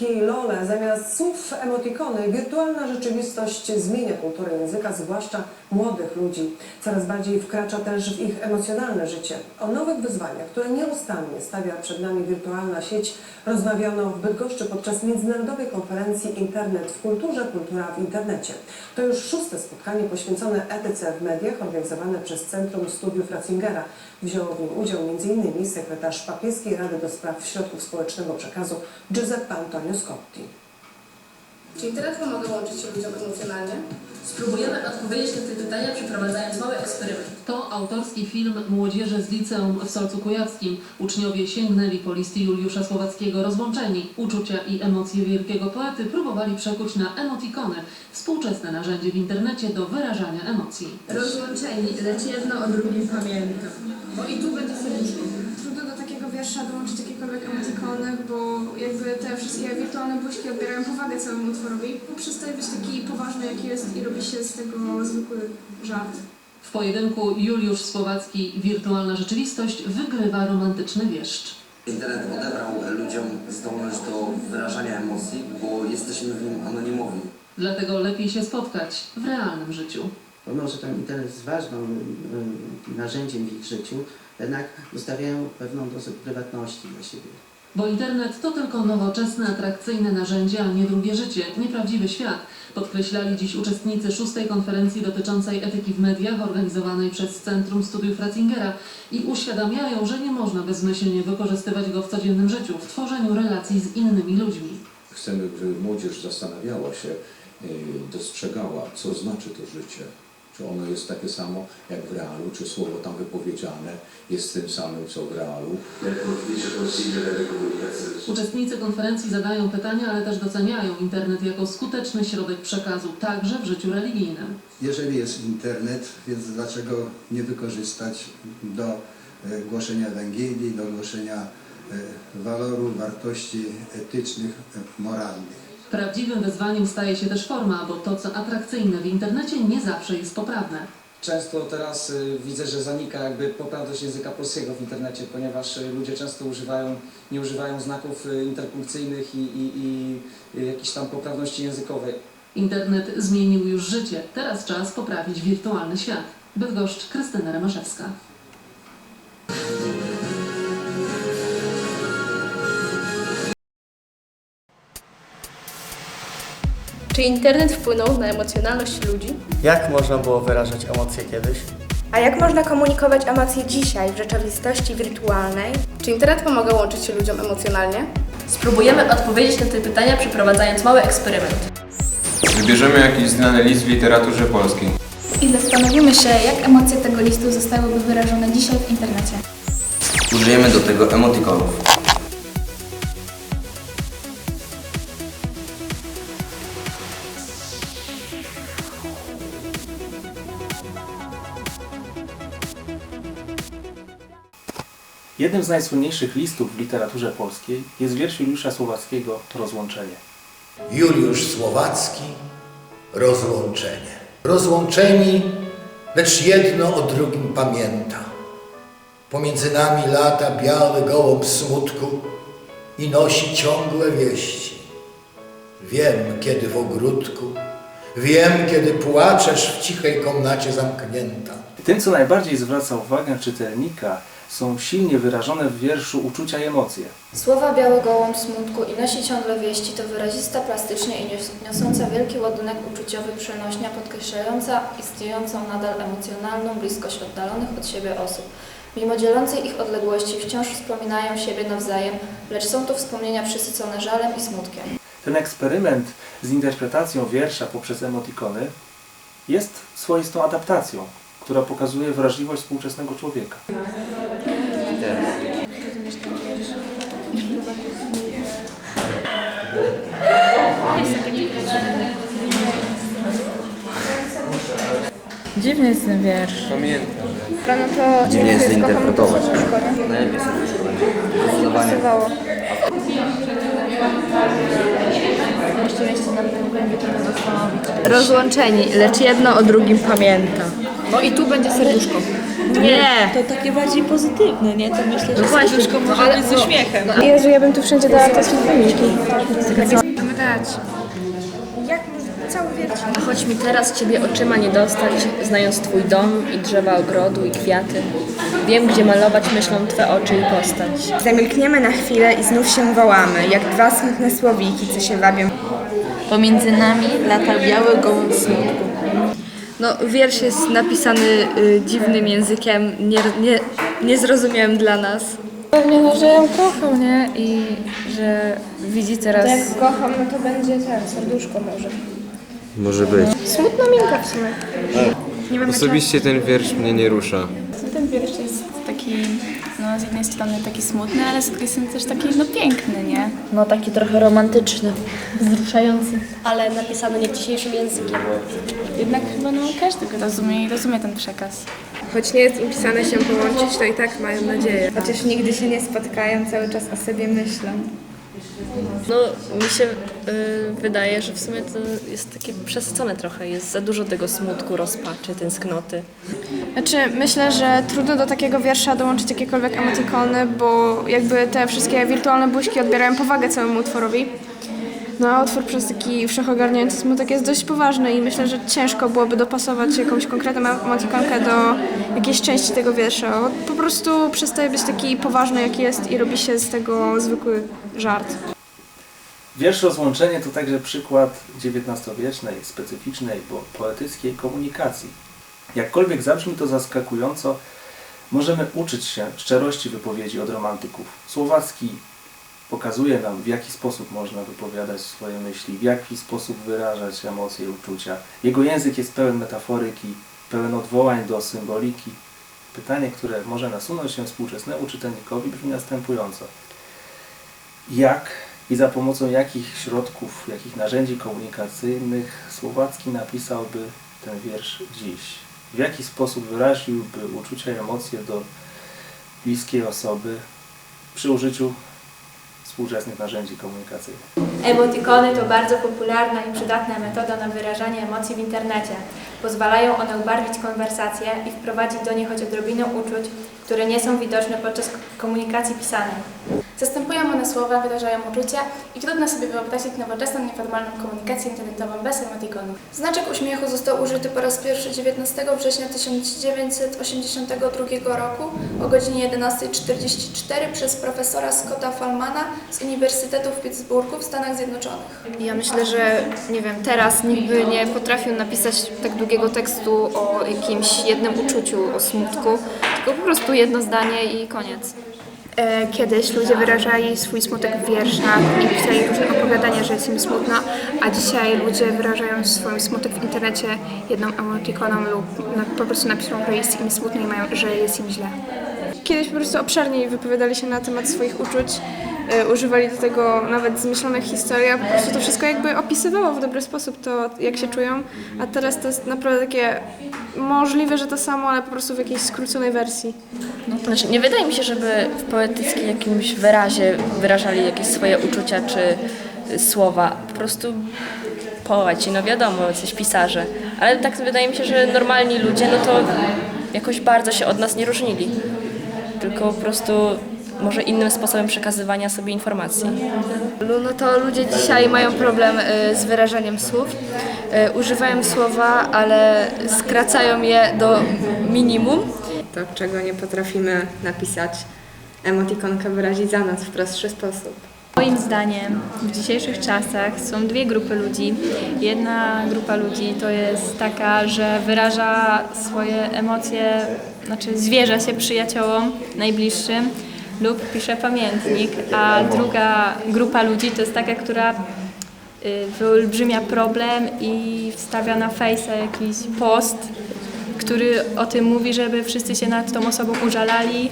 que zamiast słów emotikony, wirtualna rzeczywistość zmienia kulturę języka, zwłaszcza młodych ludzi. Coraz bardziej wkracza też w ich emocjonalne życie. O nowych wyzwaniach, które nieustannie stawia przed nami wirtualna sieć, rozmawiano w Bydgoszczy podczas międzynarodowej konferencji Internet w kulturze, kultura w internecie. To już szóste spotkanie poświęcone etyce w mediach, organizowane przez Centrum Studiów Ratzingera. Wziął w nim udział m.in. sekretarz Papieskiej Rady do Spraw Środków Społecznego Przekazu Giuseppe Antonio Scotti. Czy internet pomaga łączyć się ludziom emocjonalnie? Spróbujemy odpowiedzieć na te pytania, przeprowadzając mały eksperyment. To autorski film młodzieży z liceum w Solcu Kujawskim. Uczniowie sięgnęli po listy Juliusza Słowackiego rozłączeni. Uczucia i emocje wielkiego poety próbowali przekuć na emotikony, współczesne narzędzie w internecie do wyrażania emocji. Rozłączeni, lecz jedno o drugim pamiętam. Bo i tu będzie serduszko. trudno do takiego wiersza dołączyć jakiekolwiek emotykony, bo jakby te wszystkie wirtualne buźki odbierają powagę całemu utworowi. No, Przestaje być taki poważny, jaki jest i robi się z tego zwykły żart. W pojedynku Juliusz Słowacki Wirtualna rzeczywistość wygrywa romantyczny wieszcz. Internet odebrał ludziom zdolność do wyrażania emocji, bo jesteśmy w nim anonimowi. Dlatego lepiej się spotkać w realnym życiu. pomimo że ten internet jest ważnym y, narzędziem w ich życiu, jednak zostawiają pewną dozę prywatności dla siebie. Bo internet to tylko nowoczesne, atrakcyjne narzędzie, a nie drugie życie, nieprawdziwy świat, podkreślali dziś uczestnicy szóstej konferencji dotyczącej etyki w mediach organizowanej przez Centrum Studiów Ratzingera i uświadamiają, że nie można bezmyślnie wykorzystywać go w codziennym życiu, w tworzeniu relacji z innymi ludźmi. Chcemy, by młodzież zastanawiała się, y, dostrzegała, co znaczy to życie. Czy ono jest takie samo jak w realu, czy słowo tam wypowiedziane jest tym samym, co w realu. Uczestnicy konferencji zadają pytania, ale też doceniają internet jako skuteczny środek przekazu, także w życiu religijnym. Jeżeli jest internet, więc dlaczego nie wykorzystać do e, głoszenia Ewangelii, do głoszenia e, walorów, wartości etycznych, e, moralnych. Prawdziwym wyzwaniem staje się też forma, bo to, co atrakcyjne w internecie, nie zawsze jest poprawne. Często teraz y, widzę, że zanika jakby poprawność języka polskiego w internecie, ponieważ y, ludzie często używają, nie używają znaków y, interpunkcyjnych i, i, i y, jakiejś tam poprawności językowej. Internet zmienił już życie. Teraz czas poprawić wirtualny świat. Bydgoszcz, Krystyna Remaszewska. Czy internet wpłynął na emocjonalność ludzi? Jak można było wyrażać emocje kiedyś? A jak można komunikować emocje dzisiaj w rzeczywistości wirtualnej? Czy internet pomaga łączyć się ludziom emocjonalnie? Spróbujemy odpowiedzieć na te pytania, przeprowadzając mały eksperyment. Wybierzemy jakiś znany list w literaturze polskiej. I zastanowimy się, jak emocje tego listu zostałyby wyrażone dzisiaj w internecie. Użyjemy do tego emotikonów. Jednym z najsłynniejszych listów w literaturze polskiej jest wiersz Juliusza Słowackiego Rozłączenie. Juliusz Słowacki, rozłączenie. Rozłączeni, lecz jedno o drugim pamięta. Pomiędzy nami lata biały gołąb smutku i nosi ciągłe wieści. Wiem, kiedy w ogródku, wiem, kiedy płaczesz w cichej komnacie zamknięta. Tym, co najbardziej zwraca uwagę czytelnika, są silnie wyrażone w wierszu uczucia i emocje. Słowa biały gołąb smutku i nosi ciągle wieści to wyrazista plastycznie i nios- niosąca wielki ładunek uczuciowy przenośnia, podkreślająca istniejącą nadal emocjonalną bliskość oddalonych od siebie osób. Mimo dzielącej ich odległości wciąż wspominają siebie nawzajem, lecz są to wspomnienia przesycone żalem i smutkiem. Ten eksperyment z interpretacją wiersza poprzez emotikony jest swoistą adaptacją, która pokazuje wrażliwość współczesnego człowieka. Dziwny jest ten wiersz. Pamiętam. No to Dziwnie jest interpretować. Najlepiej sobie szkolenie. Zdecydowanie. Rozłączeni, lecz jedno o drugim pamięta. Bo i tu będzie serduszko. Nie. To takie bardziej pozytywne, nie? To myślę, że No właśnie, serduszko no może ale- być z no- uśmiechem. no- Jezu, ja bym tu wszędzie dała te filmiki. Dać. Jak cały wiersz? A choć mi teraz Ciebie oczyma nie dostać, znając Twój dom i drzewa ogrodu i kwiaty, wiem, gdzie malować myślą Twe oczy i postać. Zamilkniemy na chwilę i znów się wołamy, jak dwa smutne słowiki, co się wabią. Pomiędzy nami lata biały gołąb smutku. No, wiersz jest napisany y, dziwnym językiem, nie, nie, niezrozumiałym dla nas. Pewnie, no, że ją kocham, nie? I Że widzi teraz... jak kocham, no to będzie tak, serduszko może. Może być. Smutna minka w sumie. Nie mamy Osobiście ten wiersz mnie nie rusza. Ten wiersz jest taki, no z jednej strony taki smutny, ale z drugiej strony też taki, no piękny, nie? No taki trochę romantyczny. Wzruszający. Ale napisany nie dzisiejszym językiem. Jednak chyba no każdy go rozumie i rozumie ten przekaz. Choć nie jest im pisane się połączyć, to i tak mają nadzieję. Chociaż nigdy się nie spotkają, cały czas o sobie myślą. No, mi się y, wydaje, że w sumie to jest takie przesycone trochę. Jest za dużo tego smutku, rozpaczy, tęsknoty. Znaczy, myślę, że trudno do takiego wiersza dołączyć jakiekolwiek emotikony, bo jakby te wszystkie wirtualne buźki odbierają powagę całemu utworowi. No a utwór przez taki wszechogarniający smutek jest dość poważny i myślę, że ciężko byłoby dopasować jakąś konkretną emotikonkę do jakiejś części tego wiersza. Po prostu przestaje być taki poważny, jaki jest i robi się z tego zwykły żart. Wiersz Rozłączenie to także przykład XIX-wiecznej, specyficznej, bo poetyckiej komunikacji. Jakkolwiek zabrzmi to zaskakująco, możemy uczyć się szczerości wypowiedzi od romantyków. Słowacki pokazuje nam, w jaki sposób można wypowiadać swoje myśli, w jaki sposób wyrażać emocje i uczucia. Jego język jest pełen metaforyki, pełen odwołań do symboliki. Pytanie, które może nasunąć się współczesnemu czytelnikowi brzmi następująco. Jak i za pomocą jakich środków, jakich narzędzi komunikacyjnych Słowacki napisałby ten wiersz dziś? W jaki sposób wyraziłby uczucia i emocje do bliskiej osoby przy użyciu współczesnych narzędzi komunikacyjnych? Emotikony to bardzo popularna i przydatna metoda na wyrażanie emocji w internecie. Pozwalają one ubarwić konwersację i wprowadzić do niej choć odrobinę uczuć, które nie są widoczne podczas komunikacji pisanej. Zastępują one słowa, wyrażają uczucia i trudno sobie wyobrazić nowoczesną, nieformalną komunikację internetową bez emotikonów. Znaczek uśmiechu został użyty po raz pierwszy 19 września 1982 roku o godzinie 11.44 przez profesora Scotta Falmana z Uniwersytetu w Pittsburghu w Stanach Zjednoczonych. Ja myślę, że nie wiem, teraz nikt by nie potrafił napisać tak długiego tekstu o jakimś jednym uczuciu, o smutku, tylko po prostu jedno zdanie i koniec. E, Kiedyś ludzie wyrażali swój smutek w wierszach i pisali różne opowiadania, że jest im smutno, a dzisiaj ludzie wyrażają swój smutek w internecie jedną emotikoną lub po prostu napiszą, że jest im smutno i mają, że jest im źle. Kiedyś po prostu obszerniej wypowiadali się na temat swoich uczuć, używali do tego nawet zmyślonych historii, a po prostu to wszystko jakby opisywało w dobry sposób to, jak się czują, a teraz to jest naprawdę takie możliwe, że to samo, ale po prostu w jakiejś skróconej wersji. Znaczy, nie wydaje mi się, żeby w poetyckim jakimś wyrazie wyrażali jakieś swoje uczucia czy y, słowa. Po prostu poeci, no wiadomo, jesteś pisarze. Ale tak wydaje mi się, że normalni ludzie, no to jakoś bardzo się od nas nie różnili. Tylko po prostu może innym sposobem przekazywania sobie informacji. No to ludzie dzisiaj mają problem y, z wyrażaniem słów. Y, Używają słowa, ale skracają je do minimum. To, czego nie potrafimy napisać, emotikonkę wyrazić za nas w prostszy sposób. Moim zdaniem w dzisiejszych czasach są dwie grupy ludzi. Jedna grupa ludzi to jest taka, że wyraża swoje emocje, znaczy zwierza się przyjaciołom najbliższym lub pisze pamiętnik, a druga grupa ludzi to jest taka, która y, wyolbrzymia problem i wstawia na fejsa jakiś post, który o tym mówi, żeby wszyscy się nad tą osobą użalali.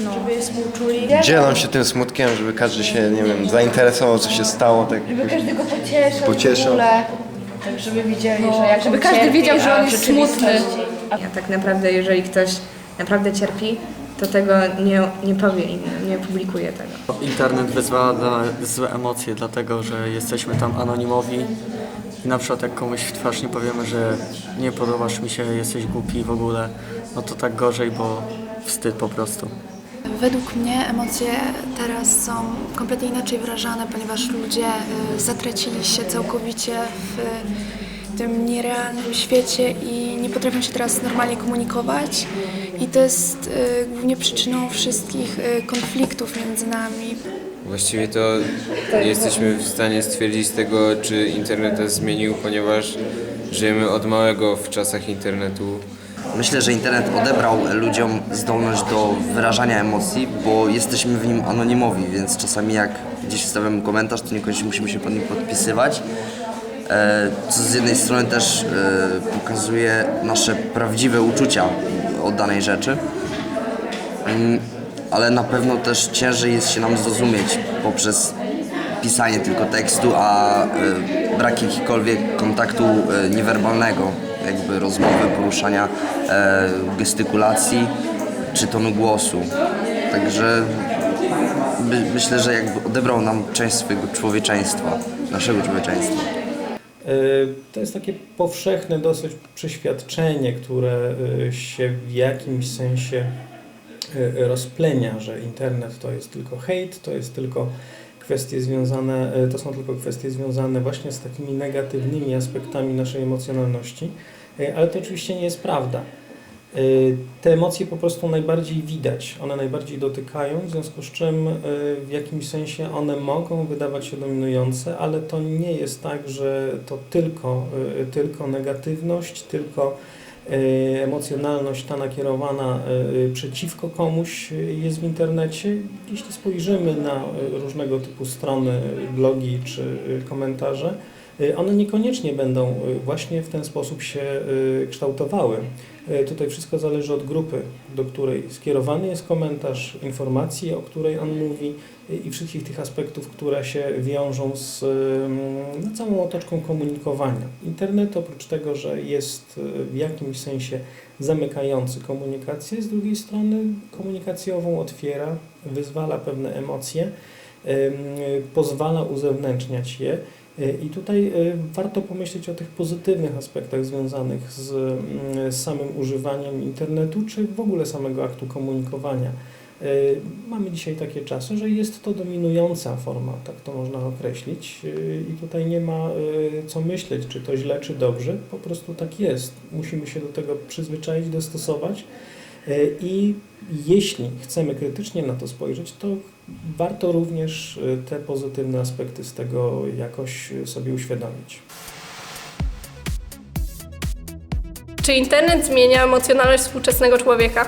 No. Żeby je współczuli. Dzielą się tym smutkiem, żeby każdy się, nie wiem, zainteresował, co się stało. Tak Żeby każdy go w ogóle. Tak, żeby widzieli, że jak żeby każdy cierpi, wiedział, że on jest smutny. A tak naprawdę, jeżeli ktoś naprawdę cierpi, to tego nie, nie powie innym, nie publikuje tego. Internet wyzwala dla złe emocje, dlatego że jesteśmy tam anonimowi I na przykład jak komuś w twarz nie powiemy, że nie podobasz mi się, jesteś głupi w ogóle, no to tak gorzej, bo wstyd po prostu. Według mnie emocje teraz są kompletnie inaczej wyrażane, ponieważ ludzie y, zatracili się całkowicie w tym nierealnym świecie i nie potrafią się teraz normalnie komunikować. I to jest y, głównie przyczyną wszystkich y, konfliktów między nami. Właściwie to nie jesteśmy w stanie stwierdzić tego, czy internet nas zmienił, ponieważ żyjemy od małego w czasach internetu. Myślę, że internet odebrał ludziom zdolność do wyrażania emocji, bo jesteśmy w nim anonimowi, więc czasami jak gdzieś wstawiamy komentarz, to niekoniecznie musimy się pod nim podpisywać. E, Co z jednej strony też e, pokazuje nasze prawdziwe uczucia o danej rzeczy, Mm, ale na pewno też ciężej jest się nam zrozumieć poprzez pisanie tylko tekstu, a e, brak jakikolwiek kontaktu niewerbalnego, jakby rozmowy, poruszania gestykulacji czy tonu głosu. Także my, myślę, że jakby odebrał nam część swojego człowieczeństwa, naszego człowieczeństwa. E, To jest takie powszechne dosyć przeświadczenie, które e, się w jakimś sensie e, rozplenia, że internet to jest tylko hejt, to jest tylko kwestie związane, to są tylko kwestie związane właśnie z takimi negatywnymi aspektami naszej emocjonalności, ale to oczywiście nie jest prawda. E, Te emocje po prostu najbardziej widać, one najbardziej dotykają, w związku z czym e, w jakimś sensie one mogą wydawać się dominujące, ale to nie jest tak, że to tylko, e, tylko negatywność, tylko emocjonalność ta nakierowana przeciwko komuś jest w internecie. Jeśli spojrzymy na różnego typu strony, blogi czy komentarze, one niekoniecznie będą e, właśnie w ten sposób się e, kształtowały. Tutaj wszystko zależy od grupy, do której skierowany jest komentarz, informacji, o której on mówi i wszystkich tych aspektów, które się wiążą z em, no, całą otoczką komunikowania. Internet oprócz tego, że jest w jakimś sensie zamykający komunikację, z drugiej strony komunikacjową otwiera, wyzwala pewne emocje, em, pozwala uzewnętrzniać je. E, I tutaj e, warto pomyśleć o tych pozytywnych aspektach związanych z mm, samym używaniem internetu, czy w ogóle samego aktu komunikowania. E, Mamy dzisiaj takie czasy, że jest to dominująca forma, tak to można określić, i tutaj nie ma co myśleć, czy to źle, czy dobrze, po prostu tak jest. Musimy się do tego przyzwyczaić, dostosować. I jeśli chcemy krytycznie na to spojrzeć, to warto również e, te pozytywne aspekty z tego jakoś e, sobie uświadomić. Czy internet zmienia emocjonalność współczesnego człowieka?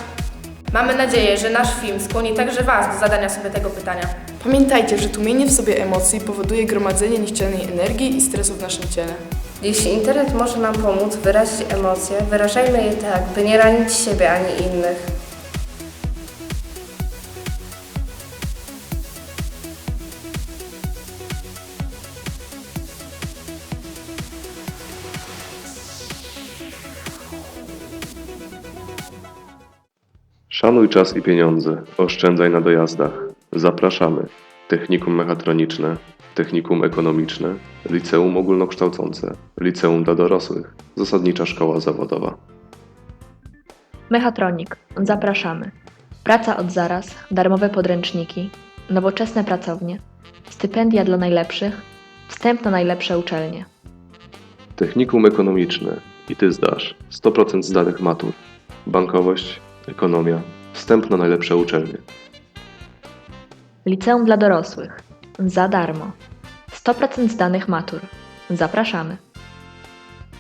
Mamy nadzieję, że nasz film skłoni także Was do zadania sobie tego pytania. Pamiętajcie, że tłumienie w sobie emocji powoduje gromadzenie niechcianej energii i stresu w naszym ciele. Jeśli internet może nam pomóc wyrazić emocje, wyrażajmy je tak, by nie ranić siebie ani innych. Szanuj czas i pieniądze, oszczędzaj na dojazdach. Zapraszamy. Technikum mechatroniczne, technikum ekonomiczne, liceum ogólnokształcące, liceum dla dorosłych, zasadnicza szkoła zawodowa. Mechatronik. Zapraszamy. Praca od zaraz, darmowe podręczniki, nowoczesne pracownie, stypendia dla najlepszych, wstęp na najlepsze uczelnie. Technikum ekonomiczne i ty zdasz 100% zdanych matur. Bankowość, ekonomia, wstęp na najlepsze uczelnie. Liceum dla dorosłych. Za darmo. 100% zdanych matur. Zapraszamy.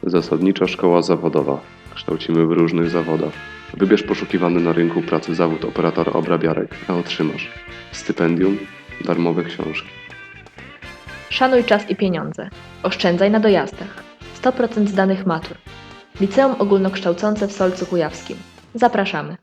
Zasadnicza szkoła zawodowa. Kształcimy w różnych zawodach. Wybierz poszukiwany na rynku pracy zawód operatora obrabiarek, a otrzymasz stypendium, darmowe książki. Szanuj czas i pieniądze. Oszczędzaj na dojazdach. 100% zdanych matur. Liceum ogólnokształcące w Solcu Kujawskim. Zapraszamy.